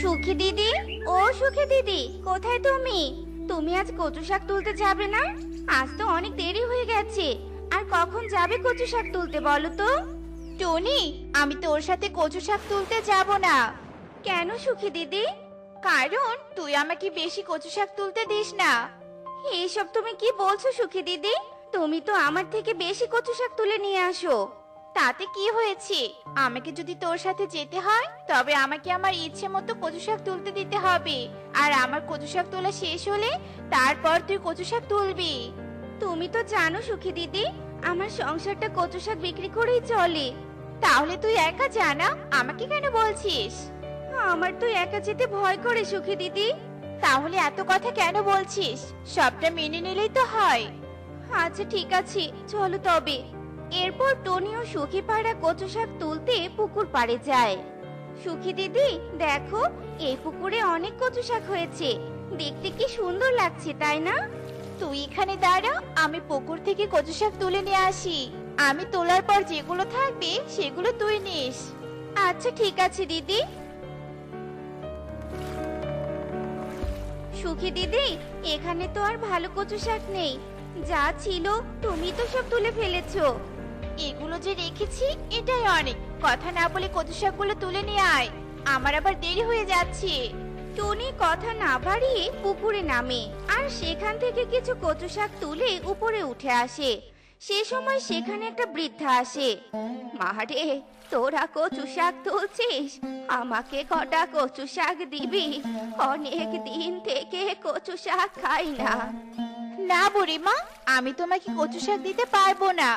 সুখী দিদি? ও সুখী দিদি, কোথায় তুমি? তুমি আজ কচু শাক তুলতে যাবে না? আজ তো অনেক দেরি হয়ে গেছে। আর কখন যাবে কচু শাক তুলতে বলো তো? টনি, আমি তোর সাথে কচু শাক তুলতে যাব না। কেন সুখী দিদি? কারণ তুই আমাকে বেশি কচু শাক তুলতে দিস না। এইসব তুমি কি বলছো সুখী দিদি? তুমি তো আমার থেকে বেশি কচু শাক তুলে নিয়ে আসো। তাতে কি হয়েছে? আমাকে যদি তোর সাথে যেতে হয় তবে আমাকে আমার ইচ্ছে মতো কচু শাক তুলতে দিতে হবে। আর আমার কচু শাক তোলা শেষ হলে তারপর তুই কচু শাক তুলবি। তুমি তো জানো সুখী দিদি আমার সংসারটা কচু শাক বিক্রি করেই চলে। তাহলে তুই একা জানা আমাকে কেন বলছিস? আমার তো একা যেতে ভয় করে সুখী দিদি। তাহলে এত কথা কেন বলছিস? সবটা মেনে নিলেই তো হয়। আচ্ছা ঠিক আছে চলো তবে। এরপর টনি ও সুখী পাড়া কচু শাক তুলতে পুকুর পাড়ে যায়। সুখী দিদি দেখো এই পুকুরে অনেক কচু শাক হয়েছে। দেখতে কি সুন্দর লাগছে তাই না? তুই এখানে দাঁড়া আমি পুকুর থেকে কচু শাক তুলে নিয়ে আসি। আমি তোলার পর যেগুলো থাকবে সেগুলো তুই নিস। আচ্ছা ঠিক আছে দিদি। সুখী দিদি এখানে তো আর ভালো কচু শাক নেই। যা ছিল তুমি তো সব তুলে ফেলেছো। এগুলো যে রেখেছি, এটাই অনেক। কথা না বলে কচু শাকগুলো তুলে নিয়ে আয়। আমার আবার দেরি হয়ে যাচ্ছে। টনি কথা না বাড়িয়ে পুকুরে নামে আর সেখান থেকে কিছু কচু শাক তুলে উপরে উঠে আসে। সে সময় সেখানে একটা বৃদ্ধা আসে। মারে, তোরা কচু শাক তুলছিস? আমাকে কটা কচু শাক দিবি? অনেক দিন থেকে কচু শাক খাই না। না বুড়িমা, আমি তোমাকে কচু শাক দিতে পারব না।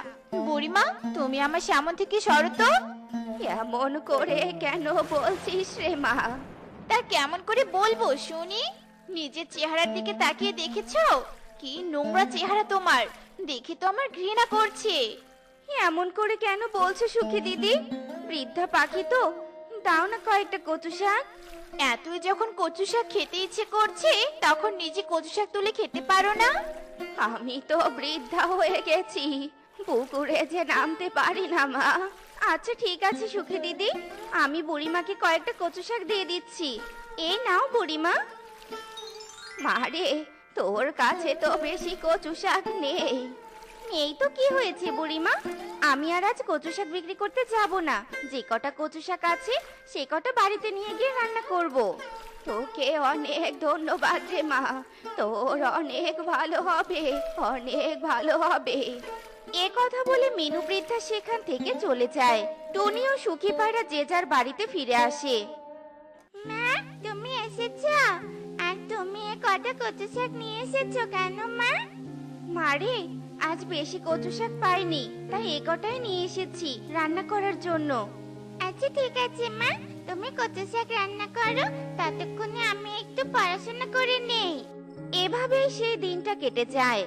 বুড়িমা, তুমি আমার সামন থেকে সরো তো। এমন করে কেন বলছিস রে মা? তা কেমন করে বলব শুনি? নিজের চেহারার দিকে তাকিয়ে দেখেছ? কি নোংরা চেহারা তোমার। দেখে তো আমার ঘৃণা করছে। এমন করে কেন বলছো সুখী দিদি? বৃদ্ধা পাখি তো। দাও না কয়েকটা কচু শাক। এতই যখন কচু শাক খেতে ইচ্ছে করছে, তখন নিজে কচু শাক তুলে খেতে পারো না? আমি তো বৃদ্ধা হয়ে গেছি। পুকুরে যে নামতে পারি না, মা। আচ্ছা ঠিক আছে, সুখী দিদি। আমি বুড়িমাকে কয়েকটা কচু শাক দিয়ে দিচ্ছি। এই নাও বুড়িমা। মারে তোর কাছে তো বেশি কচু শাক নেই। এই তো কি হয়েছে বুড়িমা? আমি আর আজ কচু শাক বিক্রি করতে যাব না। যে কটা কচু শাক আছে, সে কটা বাড়িতে নিয়ে গিয়ে রান্না করব। তোকে অনেক ধন্যবাদ রে মা। তোর অনেক ভালো হবে, অনেক ভালো হবে। এ কথা বলে মিনু বৃদ্ধা সেখান থেকে চলে যায়। টনি ও সুখী পাড়া যে যার বাড়িতে ফিরে আসে। মা তুমি এসেছ? আর তুমি এ কটা কচু শাক নিয়ে এসেছ কেন মা? মারে আজ বেশি কচু শাক পাইনি তাই এ কটাই নিয়ে এসেছি রান্না করার জন্য। আচ্ছা ঠিক আছে মা। তুমি কচু শাক রান্না করো ততক্ষণে আমি একটু পড়াশোনা করে নেই। এভাবেই সেই দিনটা কেটে যায়।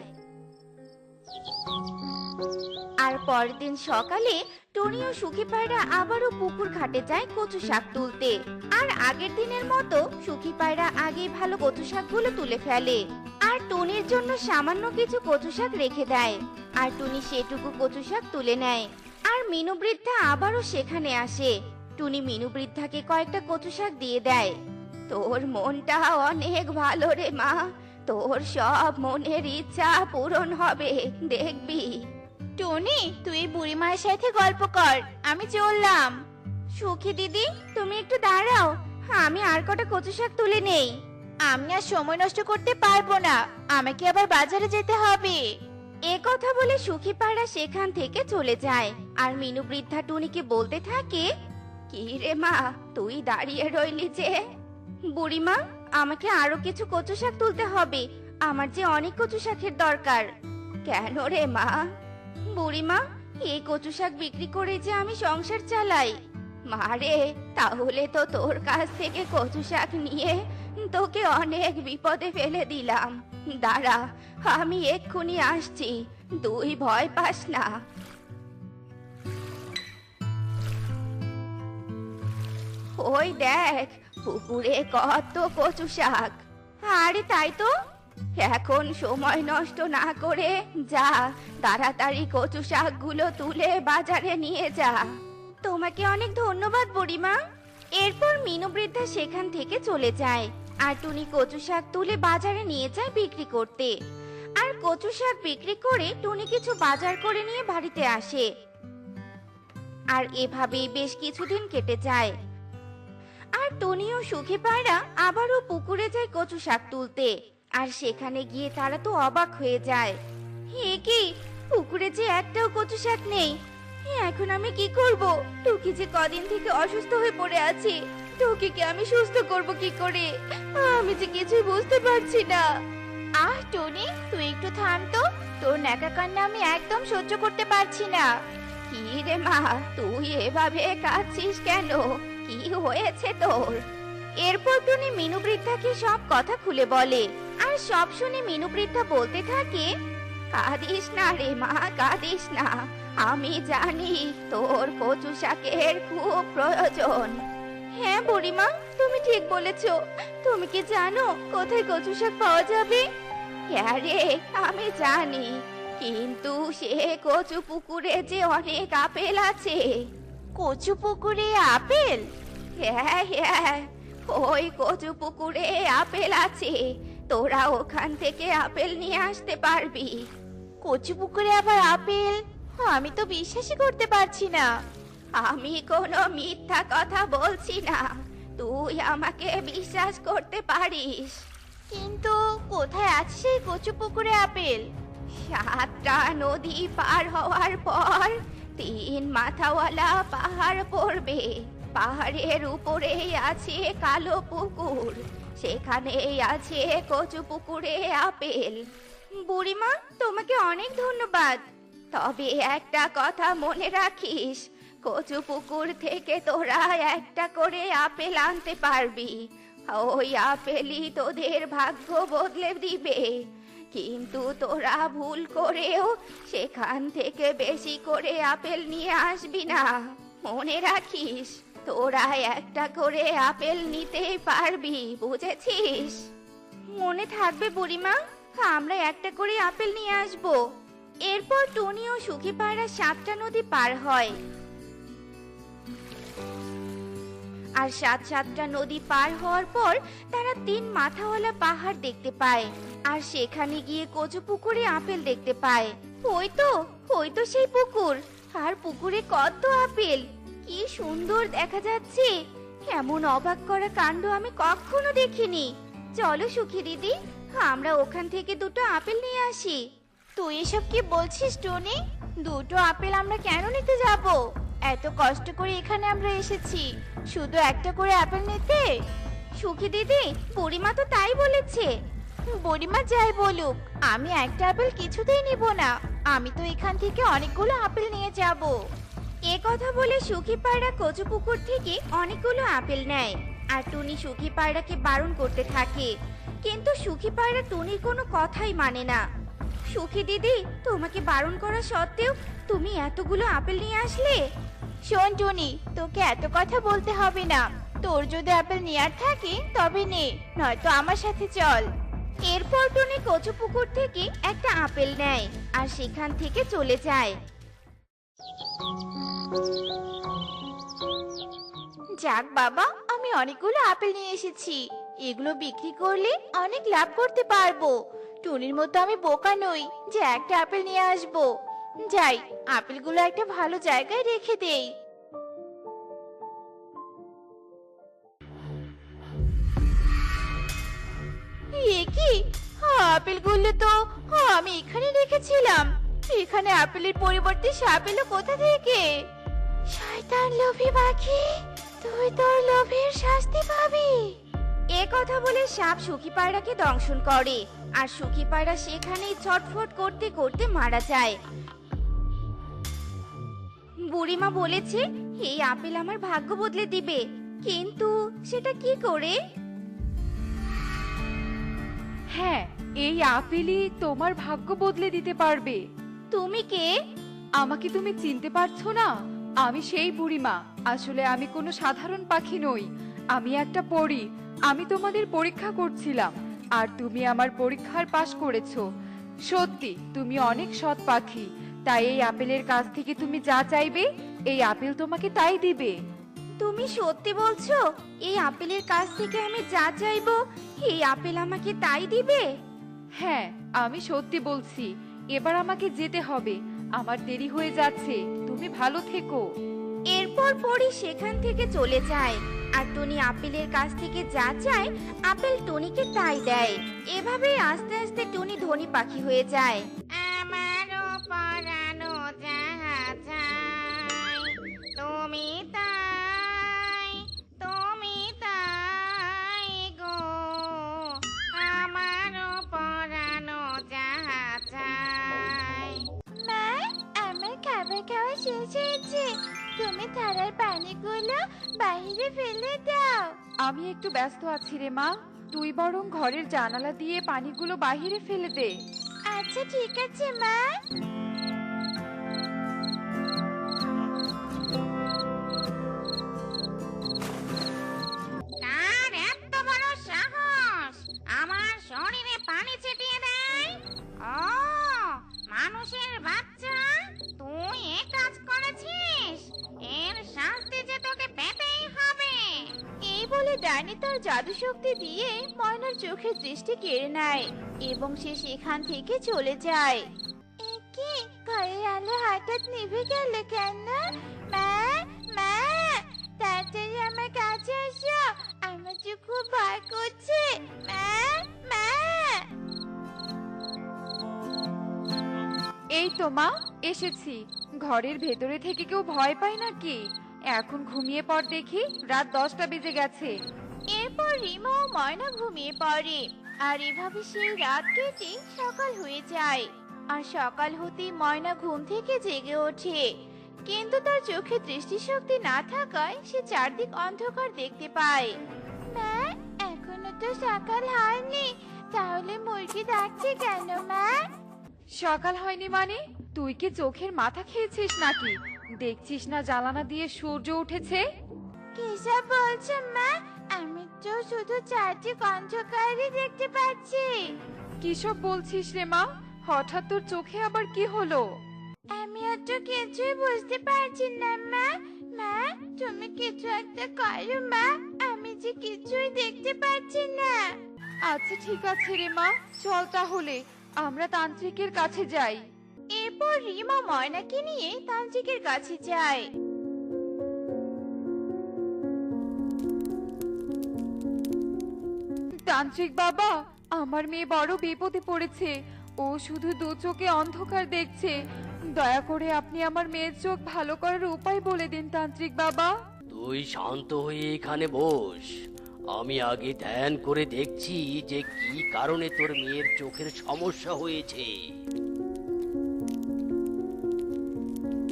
আর পরের দিন সকালে টনি ও সুখী পায়রা আবারও পুকুর ঘাটে যায় কচু শাক তুলতে। আর আগের দিনের মতো সুখী পায়রা আগেই ভালো কচু শাকগুলো তুলে ফেলে। আর টনির জন্য সামান্য কিছু কচু শাক রেখে দেয়। আর টুনি সেটুকু কচু শাক তুলে নেয়। আর মিনু বৃদ্ধা আবারও সেখানে আসে। টুনি মিনু বৃদ্ধাকে কয়েকটা কচু শাক দিয়ে দেয়। তোর মনটা অনেক ভালো রে মা। তোর সব মনের ইচ্ছা পূরণ হবে, দেখবি। টনি, তুই বুড়ি মায়ের সাথে গল্প কর। আমি চললাম। সুখী দিদি, তুমি একটু দাঁড়াও। আমি আর কটা কচু শাক তুলে নেই। আমি আর সময় নষ্ট করতে পারব না। আমাকে আবার বাজারে যেতে হবে। এ কথা বলে সুখী পাড়া সেখান থেকে চলে যায়। আর মিনু বৃদ্ধা টুনিকে বলতে থাকে, কি রে মা, তুই দাঁড়িয়ে রইলি যে। বুড়িমা আমাকে আরও কিছু কচু শাক তুলতে হবে। আমার যে অনেক কচু শাকের দরকার। কেন রে মা? বুড়িমা এই কচু শাক বিক্রি করে যে আমি সংসার চালাই। মারে, তাহলে তো তোর কাছ থেকে কচু শাক নিয়ে তোকে অনেক বিপদে ফেলে দিলাম। দাঁড়া, আমি এক্ষুনি আসছি, তুই ভয় পাস না। ওই দেখ, পুকুরে কত কচু শাক। আরে তাই তো এখন সময় নষ্ট না করে যা, তাড়াতাড়ি কচু শাকগুলো তুলে বাজারে নিয়ে যা। তোমাকে অনেক ধন্যবাদ বুড়িমা। এরপর মিনু বৃদ্ধা সেখান থেকে চলে যায় আর টুনি কচু শাক তুলে বাজারে নিয়ে যায় বিক্রি করতে। আর কচু শাক বিক্রি করে টুনি কিছু বাজার করে নিয়ে বাড়িতে আসে। আর এভাবেই বেশ কিছুদিন কেটে যায়। আর টনি ও সুখী পায়রা আবারও পুকুরে যায় কচু শাক তুলতে। আর সেখানে গিয়ে তারা তো অবাক হয়ে যায়। হে কি? পুকুরে যে একটাও কচু শাক নেই। এখন আমি কি করব? টুকি যে কদিন থেকে অসুস্থ হয়ে পড়ে আছে, টুকিকে আমি সুস্থ করব কি করে? আমি যে কিছুই বুঝতে পারছি না। আহ, টনি, তুই একটু থাম তো। তোর ন্যাকা কান্না আমি একদম সহ্য করতে পারছি না। কি রে মা, তুই এভাবে কাঁদছিস কেন? কি হয়েছে তোর? এরপর টুনি মিনু বৃদ্ধাকে সব কথা খুলে বলে। আর সব শুনে মিনু বৃদ্ধা বলতে থাকে কাঁদিস না রে মা কাঁদিস না। আমি জানি তোর কচু শাকের খুব প্রয়োজন। হ্যাঁ বুড়িমা তুমি ঠিক বলেছ। তুমি কি জানো কোথায় কচু শাক পাওয়া যাবে? হ্যাঁ রে আমি জানি। কিন্তু সে কচু পুকুরে যে অনেক আপেল আছে। কচু পুকুরে আপেল? হ্যাঁ হ্যাঁ ওই কচু পুকুরে আপেল আছে। তোরা ওখান থেকে আপেল নিয়ে আসতে পারবি। কচু পুকুরে আবার আপেল? আমি তো বিশ্বাসই করতে পারছি না। আমি কোনো মিথ্যা কথা বলছি না। তুই আমাকে বিশ্বাস করতে পারিস। কিন্তু কোথায় আছে সেই কচু পুকুরে আপেল? সাতটা নদী পার হওয়ার পর তিন মাথাওয়ালা পাহাড় পড়বে। পাহাড়ের উপরেই আছে কালো পুকুর। সেখানেই আছে কচু পুকুরে আপেল। বুড়িমা, তোমাকে অনেক ধন্যবাদ। তবে একটা কথা মনে রাখিস, কচু পুকুর থেকে তোরা একটা করে আপেল আনতে পারবি। ওই আপেলই তোদের ভাগ্য বদলে দিবে। কিন্তু তোরা ভুল করেও সেখান থেকে বেশি করে আপেল নিয়ে আসবি না। মনে রাখিস? তোরা একটা করে আপেল নিতেই পারবি, বুঝেছিস? মনে থাকবে বুড়িমা, আমরা একটা করে আপেল নিয়ে আসব। এরপর টুনি ও সুখী পায়রা সাতটা নদী পার হয়। আর সাত সাতটা নদী পার হওয়ার পর তারা তিন মাথাওয়ালা পাহাড় দেখতে পায়, আর সেখানে গিয়ে কচু পুকুরে আপেল দেখতে পায়। ওই তো ওই তো সেই পুকুর, আর পুকুরে কত আপেল! কি সুন্দর দেখা যাচ্ছে। এমন অবাক করা কাণ্ড আমি কখনো দেখিনি। চলো সুখী দিদি, আমরা ওখান থেকে দুটো আপেল নিয়ে আসি। তুই এসব কি বলছিস, টনি? দুটো আপেল আমরা কেন নিতে যাব? এত কষ্ট করে এখানে আমরা এসেছি। শুধু একটা করে আপেল নিতে? সুখী দিদি, বুড়িমা তো তাই বলেছে। বুড়িমা যাই বলুক, আমি একটা আপেল কিছুতেই নিব না। আমি তো এখান থেকে অনেকগুলো আপেল নিয়ে যাব। এ কথা বলে সুখী পায়রা কচু পুকুর থেকে অনেকগুলো আপেল নেয়। আর টুনি সুখী পায়রাকে বারণ করতে থাকে। কিন্তু সুখী পায়রা টুনির কোনো কথাই মানে না। সুখী দিদি তোমাকে বারণ করা সত্ত্বেও তুমি এতগুলো আপেল নিয়ে আসলে? শোন টুনি তোকে এত কথা বলতে হবে না। তোর যদি আপেল নেয়ার থাকে তবে নে নয়তো আমার সাথে চল। এরপর টুনি কচু পুকুর থেকে একটা আপেল নেয় আর সেখান থেকে চলে যায়। যাক বাবা, আমি অনেকগুলো আপেল নিয়ে এসেছি। এগুলো বিক্রি করলে অনেক লাভ করতে পারব। টুনির মতো আমি বোকা নই যে একটা আপেল নিয়ে আসব। যাই, আপেলগুলো একটা ভালো জায়গায় রেখে দেই। কি? আপেলগুলো তো আমি এখানে রেখেছিলাম। এখানে আপেলের পরিবর্তে সাপ এলো কোথা থেকে? শয়তান লোভী পাখি তুই তোর লোভের শাস্তি পাবি। এ কথা বলে সাপ সুখী পায়রাকে দংশন করে আর সুখী পায়রা সেখানেই ছটফট করতে করতে মারা যায়। বুড়িমা বলেছে এই আপেল আমার ভাগ্য বদলে দিবে কিন্তু সেটা কি করে? হ্যাঁ এই আপেলই তোমার ভাগ্য বদলে দিতে পারবে। তুমি কে? আমাকে তুমি চিনতে পারছ না? আমি সেই বুড়িমা আসলে আমি কোনো সাধারণ পাখি নই। আমি একটা পরী। আমি তোমাদের পরীক্ষা করছিলাম আর তুমি আমার পরীক্ষার পাশ করেছ। সত্যি তুমি অনেক সৎ পাখি। তাই এই আপেলের কাছ থেকে তুমি যা চাইবে এই আপেল তোমাকে তাই দিবে। তুমি সত্যি বলছো এই আপেলের কাছ থেকে আমি যা চাইব এই আপেল আমাকে তাই দিবে? হ্যাঁ আমি সত্যি বলছি। এবার আমাকে যেতে হবে। আমার দেরি হয়ে যাচ্ছে। তুমি ভালো থেকো। এরপর পরি সেখান থেকে চলে যায়। আর টনি আপেলের কাছ থেকে যা চায় আপেল টনিকে তাই দেয়। এভাবে আস্তে আস্তে টনি ধনী পাখি হয়ে যায়। আমার পরানো যাহা তুমি থালার পানিগুলো বাইরে ফেলে দাও। আমি একটু ব্যস্ত আছি রে মা। তুই বরং ঘরের জানালা দিয়ে পানিগুলো বাহিরে ফেলে দে। আচ্ছা ঠিক আছে মা। ডাইনি তার জাদু শক্তি দিয়ে ময়নার চোখের দৃষ্টি কেড়ে নেয় এবং সে সেখান থেকে চলে যায়। কি ঘরের আলো হঠাৎ নিভে গেল কেন? মা মা তাড়াতাড়ি আমার কাছে এসো। আমার যে খুব ভয় করছে। মা মা। এই তো মা এসেছি। ঘরের ভেতরে থেকে কেউ ভয় পায় নাকি? এখন ঘুমিয়ে পড় দেখি রাত দশটা বেজে গেছে। এরপর রিমা ও ময়না ঘুমিয়ে পড়ে। আর এভাবে সেই রাত কেটে সকাল হয়ে যায়। আর সকাল হতেই ময়না ঘুম থেকে জেগে ওঠে। কিন্তু তার চোখে দৃষ্টিশক্তি না থাকায় সে চারদিক অন্ধকার দেখতে পায়। মা এখনও তো সকাল হয়নি। তাহলে মুরগি ডাকছে কেন মা? সকাল হয়নি মানে? তুই কি চোখের মাথা খেয়েছিস নাকি? দেখছিস না জ্বালানা দিয়ে সূর্য উঠেছে? কিসব বলছো মা? আমি শুধু চারদিক অন্ধকারই দেখতে পাচ্ছি। কিসব বলছিস রে মা? হঠাৎ তোর চোখে আবার কি হলো? আমিও তো কিছুই বুঝতে পারছি না মা। মা তুমি কিছু একটা করো মা। আমি যে কিছুই দেখতে পাচ্ছি না। আচ্ছা ঠিক আছে রে মা। চল তাহলে আমরা তান্ত্রিকের কাছে যাই। এরপর রিমা ময়নাকে নিয়ে তান্ত্রিকের কাছে যায়। তান্ত্রিক বাবা, আমার মেয়ে বড় বিপদে পড়েছে। ও শুধু দু চোখে অন্ধকার দেখছে। দয়া করে আপনি আমার মেয়ের চোখ ভালো করার উপায় বলে দিন, তান্ত্রিক বাবা। তুই শান্ত হয়ে এখানে বস। আমি আগে ধ্যান করে দেখছি যে কি কারণে তোর মেয়ের চোখের সমস্যা হয়েছে।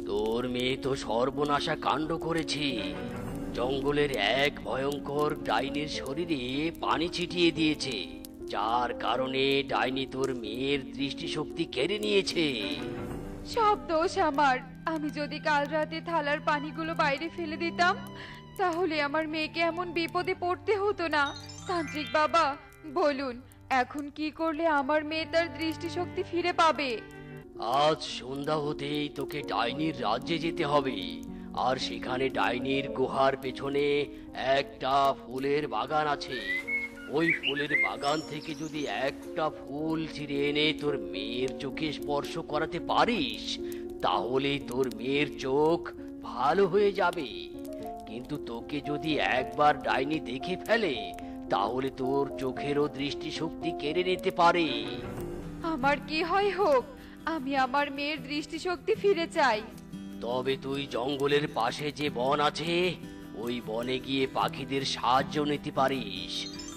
তোর মেয়ে তো সর্বনাশা কাণ্ড করেছে। জঙ্গলের এক ভয়ঙ্কর ডাইনির শরীরে পানি ছিটিয়ে দিয়েছে যার কারণে ডাইনি তোর মেয়ের দৃষ্টিশক্তি কেড়ে নিয়েছে। সব দোষ আমার। আমি যদি কাল রাতে থালার পানিগুলো বাইরে ফেলে দিতাম তাহলে আমার মেয়েকে এমন বিপদে পড়তে হতো না। তান্ত্রিক বাবা বলুন এখন কি করলে আমার মেয়ে তার দৃষ্টিশক্তি ফিরে পাবে? আজ সন্ধ্যা হতেই তোকে ডাইনির রাজ্যে যেতে হবে। আর সেখানে ডাইনির গুহার পেছনে একটা ফুলের বাগান আছে। ওই ফুলের বাগান থেকে যদি একটা ফুল ছিঁড়ে এনে তোর মেয়ের চোখে স্পর্শ করাতে পারিস, তাহলে তোর মেয়ের চোখ ভালো হয়ে যাবে। কিন্তু তোকে যদি একবার ডাইনি দেখে ফেলে, তাহলে তোর চোখেরও দৃষ্টিশক্তি কেড়ে নিতে পারে। আমার কি হয় হোক, আমি আমার মেয়ের দৃষ্টিশক্তি ফিরে চাই। তবে তুই জঙ্গলের পাশে যে বন আছে ওই বনে গিয়ে পাখিদের সাহায্য নিতে পারিস।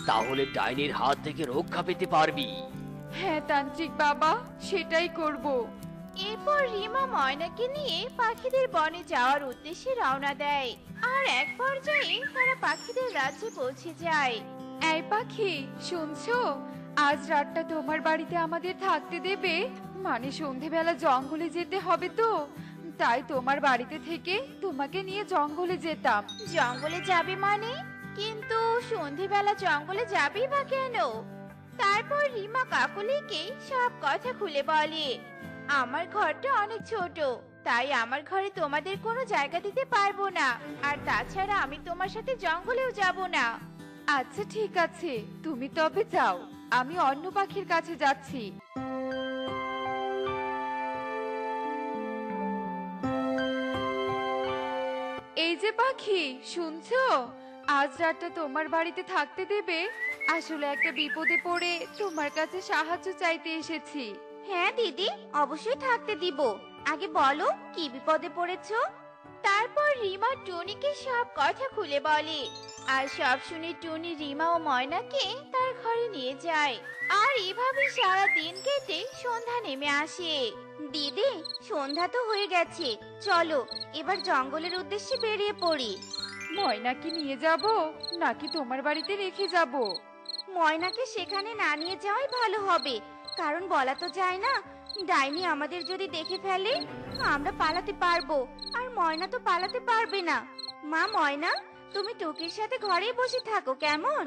তাহলে ডাইনির হাত থেকে রক্ষা পেতে পারবি। হ্যাঁ তান্ত্রিক বাবা সেটাই করব। এরপর রিমা ময়নাকে নিয়ে পাখিদের বনে যাওয়ার উদ্দেশ্যে রওনা দেয়। আর এক পর্যায়ে তারা পাখিদের রাজ্যে পৌঁছে যায়। এই পাখি শুনছো? আজ রাতটা তোমার বাড়িতে আমাদের থাকতে দেবে। মানে সন্ধেবেলা জঙ্গলে যেতে হবে তো। তাই তোমার বাড়িতে থেকে তোমাকে নিয়ে জঙ্গলে যেতাম। জঙ্গলে যাবে মানে? কিন্তু সন্ধেবেলা জঙ্গলে যাবি বা কেন? তারপর রিমা কাকুলিকে সব কথা খুলে বলে আমার ঘরটা অনেক ছোট তাই আমার ঘরে তোমাদের কোনো জায়গা দিতে পারব না। আর তাছাড়া আমি তোমার সাথে জঙ্গলেও যাব না। আচ্ছা ঠিক আছে। তুমি তবে যাও। আমি অন্য পাখির কাছে যাচ্ছি। যে পাখি শুনছো? আজ রাতটা তোমার বাড়িতে থাকতে দেবে। আসলে একটা বিপদে পড়ে তোমার কাছে সাহায্য চাইতে এসেছি। হ্যাঁ দিদি অবশ্যই থাকতে দিব। আগে বলো কি বিপদে পড়েছো? তারপর রিমা টুনিকে সব কথা খুলে বলে। আর সব শুনে টুনি রিমা ও ময়নাকে তার ঘরে নিয়ে যায়। আর এভাবে সারা দিন কেটে সন্ধ্যা নেমে আসে। দিদি সন্ধ্যা তো হয়ে গেছে। চলো এবার জঙ্গলের উদ্দেশ্যে বেরিয়ে পড়ি। ময়নাকে নিয়ে যাব নাকি তোমার বাড়িতে রেখে যাব? ময়নাকে সেখানে না নিয়ে যাওয়াই ভালো হবে। কারণ বলা তো যায় না ডাইনি আমাদের যদি দেখে ফেলে আমরা পালাতে পারব। আর ময়না তো পালাতে পারবে না। মা ময়না তুমি টুকির সাথে ঘরেই বসে থাকো কেমন?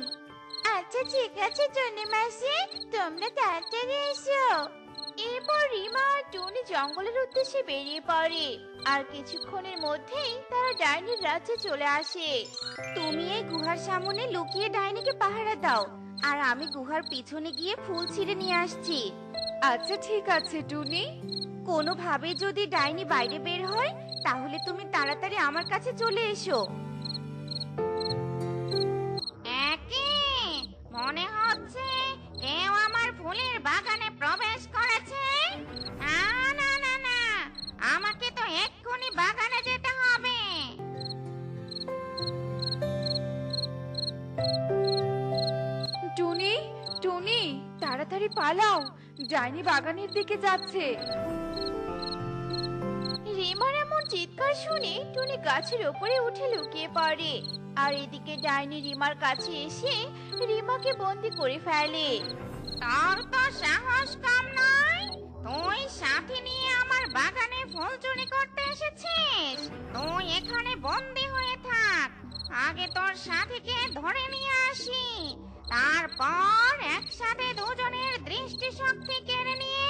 আচ্ছা ঠিক আছে টুনি মাসি তোমরা তাড়াতাড়ি এসো। এরপর রিমা আর টুনি জঙ্গলের উদ্দেশ্যে বেরিয়ে পড়ে। আর কিছুক্ষণের মধ্যেই তারা ডাইনির রাজ্যে চলে আসে। তুমি এই গুহার সামনে লুকিয়ে ডাইনিকে পাহারা দাও, আর আমি গুহার পিছনে গিয়ে ফুল ছিঁড়ে নিয়ে আসছি। আচ্ছা ঠিক আছে, টুনি। কোনোভাবে যদি ডাইনি বাইরে বের হয়, তাহলে তুমি তাড়াতাড়ি আমার কাছে চলে এসো। তাড়াতাড়ি পালাও। ডাইনি বাগানের দিকে যাচ্ছে। রিমার এমন চিৎকার শুনে টুনি গাছের ওপরে উঠে লুকিয়ে পড়ে। আর এদিকে ডাইনি রিমার কাছে এসে রিমাকে বন্দি করে ফেলে। তোর তো সাহস কম নয়। তুই সাথে নিয়ে আমার বাগানে ফুল চুরি করতে এসেছিস। তুই এখানে বন্দি হয়ে থাক। আগে তোর সাথীকে ধরে নিয়ে আসি। তারপর একসাথে দুজনের দৃষ্টি শক্তি কেড়ে নিয়ে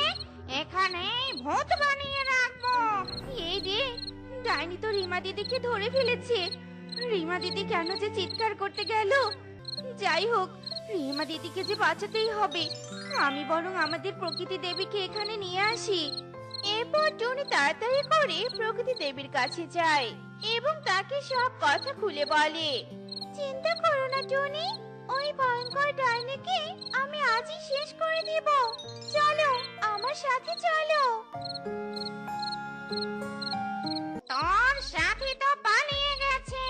এখানেই ভূত বানিয়ে রাখব। এই রে ডাইনি তো রিমা দিদিকে ধরে ফেলেছে। রিমা দিদি কেন যে চিৎকার করতে গেল? যাই হোক, রিমা দিদিকে যে বাঁচাতেই হবে, আমি বরং আমাদের প্রকৃতি দেবীকে এখানে নিয়ে আসি। এরপর টুনি তাড়াতাড়ি করে প্রকৃতি দেবীর কাছে যায় এবং তাকে সব কথা খুলে বলে। চিন্তা করো না, টুনি। ওই ভয়ঙ্কর ডাইনিকে আমি আজই শেষ করে দিব। চলো, আমার সাথে চলো। তোর সাথী তো পালিয়ে গেছে।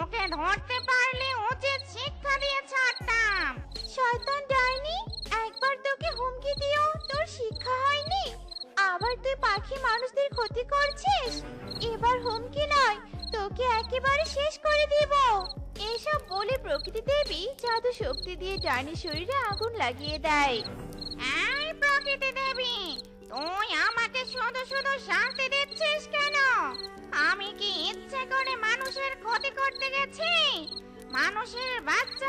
ওকে ধরতে পারলে উচিত শিক্ষা দিয়ে ছাড়তাম। শয়তান ডাইনি, একবার তোকে হুমকি দিও তোর শিক্ষা হয়নি? আবার তুই পাখি মানুষদের ক্ষতি করছিস? এবার হুমকি নয়, তোকে একেবারে শেষ প্রকৃতি দেবী জাদু শক্তি দিয়ে ডাইনি শরীরে আগুন লাগিয়ে দেয়। এই প্রকৃতি দেবী, তুই আমাকে শুধু শুধু শান্তি দিচ্ছিস কেন? আমি কি ইচ্ছে করে মানুষের ক্ষতি করতে গেছি? মানুষের বাচ্চা